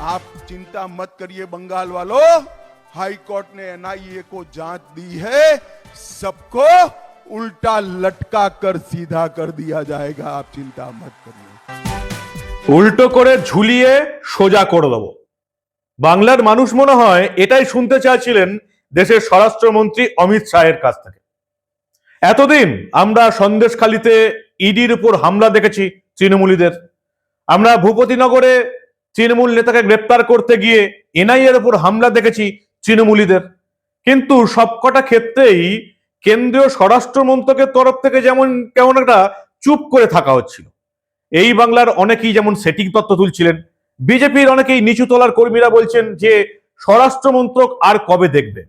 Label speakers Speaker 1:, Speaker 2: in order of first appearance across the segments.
Speaker 1: आप चिंता मत करिए बंगाल वालों हाई कोर्ट ने एनआईए को जांच दी है सबको उल्टा लटका कर सीधा कर दिया जाएगा आप चिंता मत करिए
Speaker 2: উল্টো করে ঝুলিয়ে সোজা করে দেবো বাংলার মানুষ মনে হয় এটাই শুনতে চাইছিলেন দেশের স্বরাষ্ট্রমন্ত্রী অমিত শাহের কাছ থেকে এতদিন আমরা সন্দেশখালিতে ইডির উপর হামলা দেখেছি তৃণমূলীদের আমরা ভূপতিনগরে তৃণমূল নেতাকে গ্রেপ্তার করতে গিয়ে এনআইএর উপর হামলা দেখেছি তৃণমূলীদের। কিন্তু সবকটা ক্ষেত্রেই কেন্দ্রীয় স্বরাষ্ট্র মন্ত্রকের তরফ থেকে যেমন কেমন একটা চুপ করে থাকা হচ্ছিল। এই বাংলার অনেকেই যেমন সেটিং তত্ত্ব তুলছিলেন, বিজেপির অনেকেই নিচু তলার কর্মীরা বলছেন যে স্বরাষ্ট্র মন্ত্রক আর কবে দেখবে?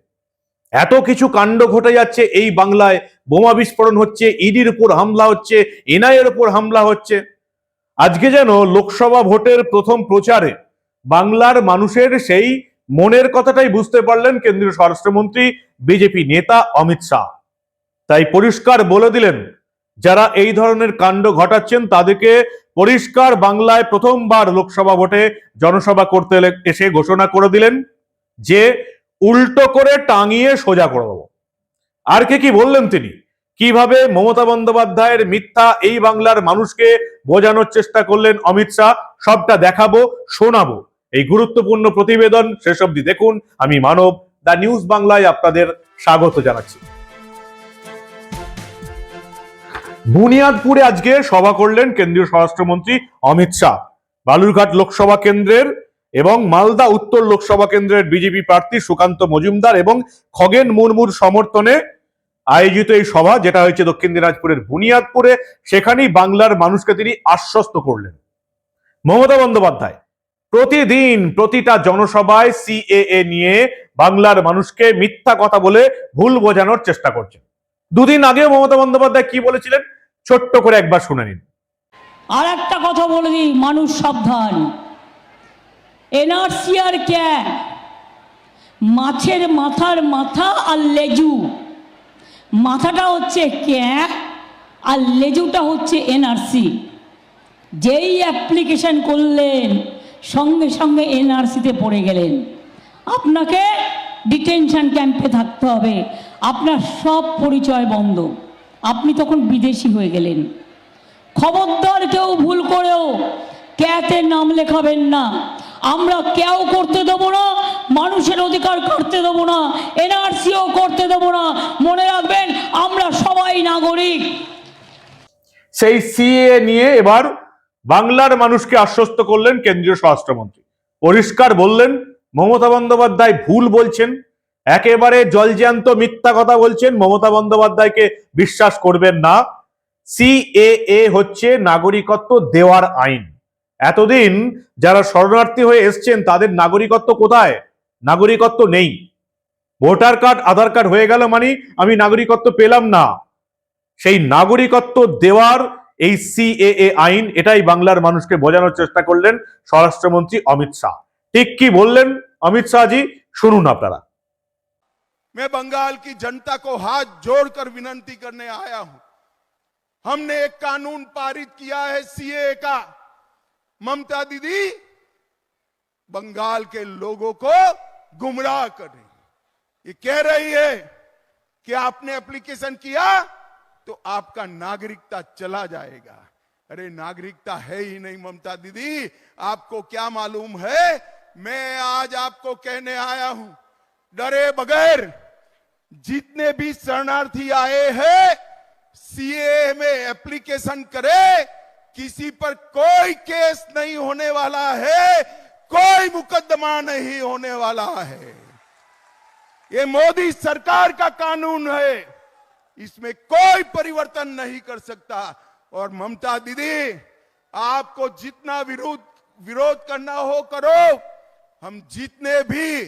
Speaker 2: এত কিছু কাণ্ড ঘটে যাচ্ছে এই বাংলায়, বোমা বিস্ফোরণ হচ্ছে, ইডির উপর হামলা হচ্ছে, এনআইএর উপর হামলা হচ্ছে। আজকে যেন লোকসভা ভোটের প্রথম প্রচারে বাংলার মানুষের সেই মনের কথাটাই বুঝতে পারলেন কেন্দ্রীয় স্বরাষ্ট্রমন্ত্রী, বিজেপি নেতা অমিত শাহ। তাই পরিষ্কার বলে দিলেন, যারা এই ধরনের কাণ্ড ঘটাচ্ছেন তাদেরকে পরিষ্কার বাংলায় প্রথমবার লোকসভা ভোটে জনসভা করতে এসে ঘোষণা করে দিলেন যে উল্টো করে টাঙিয়ে সোজা করে দেবো। আর কে কি বললেন তিনি? কীভাবে মমতা বন্দ্যোপাধ্যায়ের মিথ্যা এই বাংলার মানুষকে বোঝানোর চেষ্টা করলেন অমিত শাহ? সবটা দেখাবো, শোনাবো। এই গুরুত্বপূর্ণ প্রতিবেদন শেষ অবধি দেখুন। আমি মানব, দ্য নিউজ বাংলায় আপনাদের স্বাগত জানাচ্ছি। বুনিয়াদপুরে আজকে সভা করলেন কেন্দ্রীয় স্বরাষ্ট্রমন্ত্রী অমিত শাহ। বালুরঘাট লোকসভা কেন্দ্রের এবং মালদা উত্তর লোকসভা কেন্দ্রের বিজেপি প্রার্থী সুকান্ত মজুমদার এবং খগেন মুর্মুর সমর্থনে আয়োজিত এই সভা, যেটা হয়েছে দক্ষিণ দিনাজপুরের বুনিয়াদপুরে, সেখানেই বাংলার মানুষকে তিনি আশ্বস্ত করলেন। মমতা বন্দ্যোপাধ্যায়, প্রতিদিন প্রতিটা জনসভায় সিএএ নিয়ে বাংলার মানুষকে মিথ্যা কথা বলে ভুল বোঝানোর চেষ্টা করছেন। দুদিন আগেও মমতা বন্দ্যোপাধ্যায় কি বলেছিলেন? ছোট্ট করে একবার শুনে নিন।
Speaker 3: আর একটা কথা বলে দিই, মানুষ সাবধান। এনআরসি আর ক্যাব মাছের মাথার মাথা আর লেজু। মাথাটা হচ্ছে ক্যাব আর লেজুটা হচ্ছে এনআরসি। যেই অ্যাপ্লিকেশন করলেন, সঙ্গে সঙ্গে এনআরসিতে পড়ে গেলেন। আপনাকে ডিটেনশন ক্যাম্পে থাকতে হবে। আপনার সব পরিচয় বন্ধ। আপনি তখন বিদেশি হয়ে গেলেন। খবরদার কেউ ভুল করেও ক্যাতে নাম লেখাবেন না। আমরা কেউ করতে দেবো না, মানুষের অধিকার করতে দেবো না, এনআরসিও করতে দেবো না। মনে রাখবেন, আমরা সবাই নাগরিক।
Speaker 2: সেই সিএ নিয়ে এবার বাংলার মানুষকে আশ্বস্ত করলেন কেন্দ্রীয় স্বরাষ্ট্রমন্ত্রী। পরিষ্কার বললেন, মমতা বন্দ্যোপাধ্যায় ভুল বলছেন, একেবারে জলজ্যান্ত মিথ্যা কথা বলছেন, মমতা বন্দ্যোপাধ্যায়কে বিশ্বাস করবেন না। সিএএ হচ্ছে নাগরিকত্ব দেওয়ার আইন। এতদিন যারা শরণার্থী হয়ে এসছেন তাদের নাগরিকত্ব কোথায় নাগরিকত্ব নেই ভোটার কার্ড আধার কার্ড হয়ে গেল মানে আমি নাগরিকত্ব পেলাম না সেই নাগরিকত্ব দেওয়ার এই সিএএ আইন এটাই বাংলার মানুষকে বোঝানোর চেষ্টা করলেন স্বরাষ্ট্রমন্ত্রী অমিত শাহ ঠিক কি বললেন অমিত শাহজি শুনুন আপনারা
Speaker 1: मैं बंगाल की जनता को हाथ जोड़कर विनंती करने आया हूं हमने एक कानून पारित किया है सीए का ममता दीदी, बंगाल के लोगों को गुमराह कर रही है। ये कह रही है कि आपने एप्लीकेशन किया तो आपका नागरिकता चला जाएगा। अरे, नागरिकता है ही नहीं ममता दीदी। आपको क्या मालूम है? मैं आज आपको कहने आया हूँ। डरे बगैर जितने भी शरणार्थी आए हैं सीए में एप्लीकेशन करे किसी पर कोई केस नहीं होने वाला है, कोई मुकदमा नहीं होने वाला है। ये मोदी सरकार का कानून है, इसमें कोई परिवर्तन नहीं कर सकता। और ममता दीदी, आपको जितना विरोध विरोध करना हो करो, हम जितने भी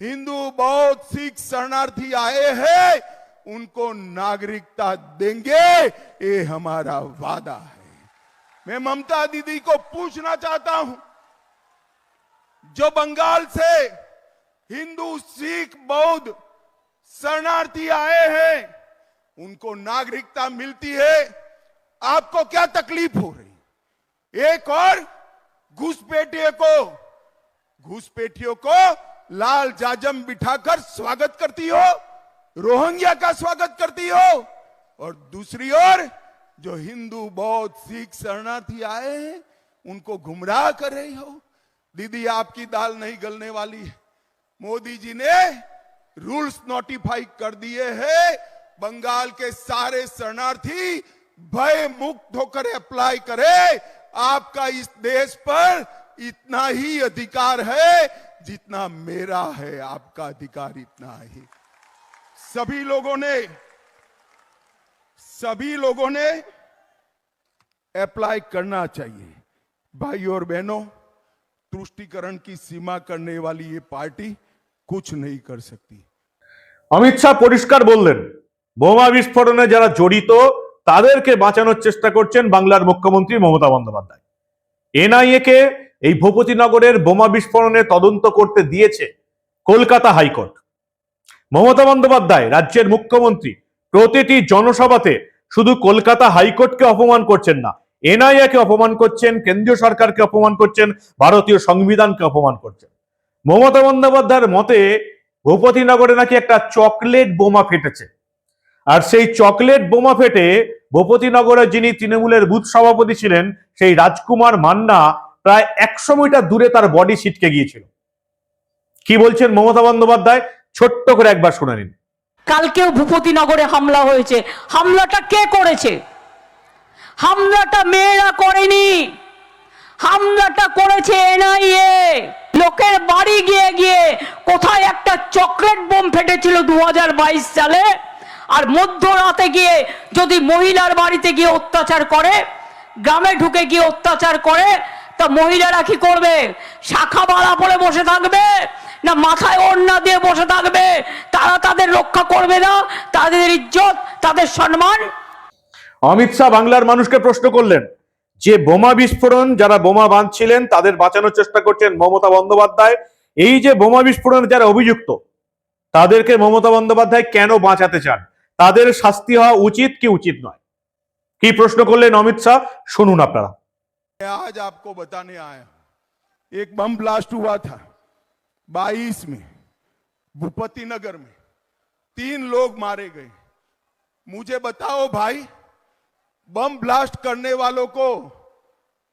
Speaker 1: हिंदू, बौद्ध, सिख शरणार्थी आए हैं, उनको नागरिकता देंगे, ये हमारा वादा है। मैं ममता दीदी को पूछना चाहता हूँ, जो बंगाल से हिंदू, सिख, बौद्ध शरणार्थी आए हैं, उनको नागरिकता मिलती है, आपको क्या तकलीफ़ हो रही एक और घुसपैठिए को, घुसपैठियों को लाल जाजम बिठाकर स्वागत करती हो, रोहिंग्या का स्वागत करती हो, और दूसरी ओर जो हिंदू बौद्ध, सिख शरणार्थी आए हैं, उनको गुमराह कर रही हो। दीदी, आपकी दाल नहीं गलने वाली है। मोदी जी ने रूल्स नोटिफाई कर दिए हैं, बंगाल के सारे शरणार्थी भय मुक्त होकर अप्लाई करे। आपका इस देश पर इतना ही अधिकार है जितना मेरा है। आपका अधिकार इतना ही। सभी लोगों ने सभी लोगों ने अप्लाई करना चाहिए भाई और बहनों तुष्टिकरण की सीमा करने वाली ये पार्टी कुछ नहीं कर सकती
Speaker 2: অমিত শাহ পরিষ্কার বললেন বোমা বিস্ফোরণে যারা জড়িত তাদেরকে বাঁচানোর চেষ্টা করছেন বাংলার মুখ্যমন্ত্রী মমতা বন্দ্যোপাধ্যায় এনআইএ কে এই ভূপতিনগরের বোমা বিস্ফোরণে তদন্ত করতে দিয়েছে কলকাতা হাইকোর্ট মমতা বন্দ্যোপাধ্যায় রাজ্যের মুখ্যমন্ত্রী প্রতিটি জনসভাতে শুধু কলকাতা হাইকোর্টকে অপমান করছেন না এনআইএ কে অপমান করছেন, কেন্দ্রীয় সরকারকে অপমান করছেন, ভারতীয় সংবিধানকে অপমান করছেন। মমতা বন্দ্যোপাধ্যায়ের মতে ভূপতিনগরে নাকি একটা চকলেট বোমা ফেটেছে। আর সেই চকলেট বোমা ফেটে ভূপতিনগরে যিনি তৃণমূলের বুথ সভাপতি ছিলেন, সেই রাজকুমার মান্না প্রায় একশো মিটার দূরে তার বডি ছিটকে গিয়েছিল। কি বলছেন মমতা বন্দ্যোপাধ্যায়? ছোট্ট করে একবার শুনে নিন।
Speaker 3: কালকেও ভূপতিনগরে হামলা হয়েছে। হামলাটা কে করেছে? হামলাটা মেয়েরা করেনি। হামলাটা করেছে এনআইএ। লোকের বাড়ি গিয়ে গিয়ে কোথায় একটা চকলেট বোম ফেটেছিল দু হাজার বাইশ সালে, আর মধ্যরাতে গিয়ে যদি মহিলার বাড়িতে গিয়ে অত্যাচার করে, গ্রামে ঢুকে গিয়ে অত্যাচার করে, তা মহিলারা কি করবে? শাখা বাড়া পরে বসে থাকবে? না মাথায় ওড়না দিয়ে বসে থাকবে? তারা তাদের রক্ষা করবে না তাদের ইজ্জত তাদের সম্মান
Speaker 2: অমিত শাহ বাংলার মানুষকে প্রশ্ন করলেন যে বোমা বিস্ফোরণ যারা বোমা বাঁধছিলেন তাদের বাঁচানোর চেষ্টা করছেন মমতা বন্দ্যোপাধ্যায় এই যে বোমা বিস্ফোরণে যারা অভিযুক্ত তাদেরকে মমতা বন্দ্যোপাধ্যায় কেন বাঁচাতে চান তাদের শাস্তি হওয়া উচিত কি উচিত নয় কি প্রশ্ন করলেন অমিত শাহ শুনুন আপনারা
Speaker 1: मैं आज आपको बताने आया हूं एक बम ब्लास्ट हुआ था 22 में भूपति नगर में तीन लोग मारे गए। मुझे बताओ भाई, बम ब्लास्ट करने वालों को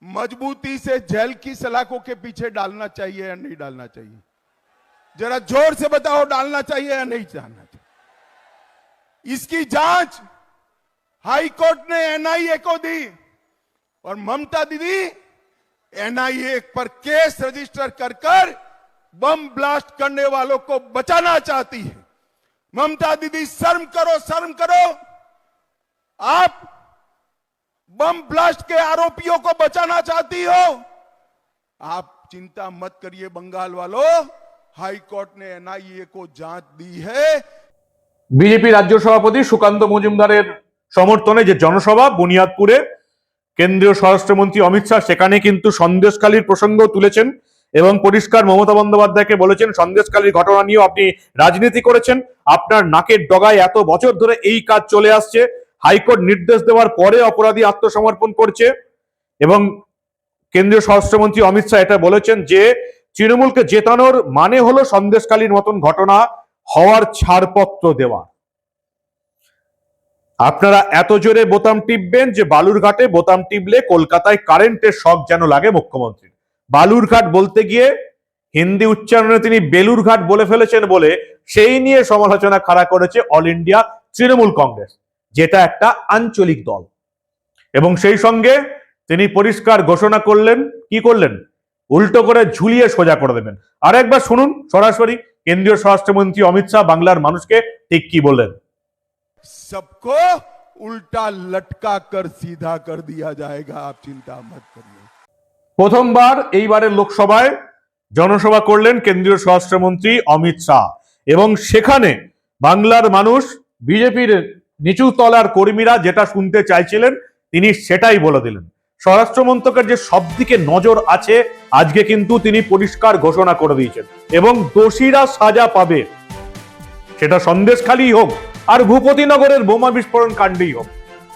Speaker 1: मजबूती से जेल की सलाखों के पीछे डालना चाहिए या नहीं डालना चाहिए? जरा ज़ोर से बताओ, डालना चाहिए या नहीं डालना चाहिए? इसकी जाँच हाई कोर्ट ने एनआईए को दी और ममता दीदी, एनआईए पर केस रजिस्टर कर कर बम ब्लास्ट करने वालों को बचाना चाहती है ममता दीदी शर्म करो शर्म करो आप बम ब्लास्ट के आरोपियों को बचाना चाहती हो आप चिंता मत करिए बंगाल वालों हाई कोर्ट ने एनआईए को जांच दी है
Speaker 2: বিজেপি রাজ্য সভাপতি সুকান্ত মজুমদারের সমর্থনে যে জনসভা বুনিয়াদপুরে কেন্দ্রীয় স্বরাষ্ট্রমন্ত্রী অমিত শাহ সেখানে কিন্তু সন্দেশকালীর প্রসঙ্গ তুলেছেন এবং পরিষ্কার মমতা বন্দ্যোপাধ্যায়কে বলেছেন সন্দেশকালীর ঘটনা নিয়েও আপনি রাজনীতি করেছেন। আপনার নাকের ডগায় এত বছর ধরে এই কাজ চলে আসছে, হাইকোর্ট নির্দেশ দেওয়ার পরে অপরাধী আত্মসমর্পণ করছে এবং কেন্দ্রীয় স্বরাষ্ট্রমন্ত্রী অমিত শাহ এটা বলেছেন যে, তৃণমূলকে জেতানোর মানে হলো সন্দেশকালীর মতন ঘটনা হওয়ার ছাড়পত্র দেওয়া। আপনারা এত জোরে বোতাম টিপবেন যে বালুরঘাটে বোতাম টিপলে কলকাতায় কারেন্টের শখ যেন লাগে মুখ্যমন্ত্রীর। বালুরঘাট বলতে গিয়ে হিন্দি উচ্চারণে তিনি বেলুরঘাট বলে ফেলেছেন বলে সেই নিয়ে সমালোচনা খাড়া করেছে অল ইন্ডিয়া তৃণমূল কংগ্রেস যেটা একটা আঞ্চলিক দল এবং সেই সঙ্গে তিনি পরিষ্কার ঘোষণা করলেন কি করলেন উল্টো করে ঝুলিয়ে সোজা করে দেবেন আর একবার শুনুন সরাসরি কেন্দ্রীয় স্বরাষ্ট্রমন্ত্রী অমিত শাহ বাংলার মানুষকে ঠিক কি বললেন
Speaker 1: सबको उल्टा लटका कर सीधा कर दिया जाएगा आप चिंता मत करिए
Speaker 2: প্রথমবার এইবারের লোকসভায় জনসভা করলেন কেন্দ্রীয় স্বরাষ্ট্রমন্ত্রী অমিত শাহ। এবং সেখানে বাংলার মানুষ, বিজেপির নিচু তলার কর্মীরা যেটা শুনতে চাইছিলেন, তিনি সেটাই বলে দিলেন। স্বরাষ্ট্র মন্ত্রকের যে সব দিকে নজর আছে, আজকে কিন্তু তিনি পরিষ্কার ঘোষণা করে দিয়েছেন। এবং দোষীরা সাজা পাবে। সেটা সন্দেশখালী হোক, আর ভূপতিনগরের বোমা বিস্ফোরণ কাণ্ডেই হোক।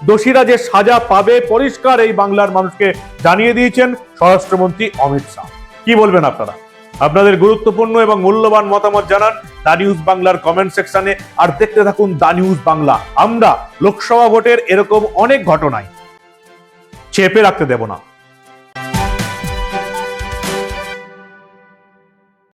Speaker 2: দোষীরা যে সাজা পাবে, পরিষ্কার এই বাংলার মানুষকে জানিয়ে দিয়েছেন স্বরাষ্ট্রমন্ত্রী অমিত শাহ। কি বলবেন আপনারা? আপনাদের গুরুত্বপূর্ণ এবং মূল্যবান মতামত জানান দা নিউজ বাংলার কমেন্ট সেকশনে, আর দেখতে থাকুন দা নিউজ বাংলা। আমরা লোকসভা ভোটের এরকম অনেক ঘটনায় চেপে রাখতে দেব না।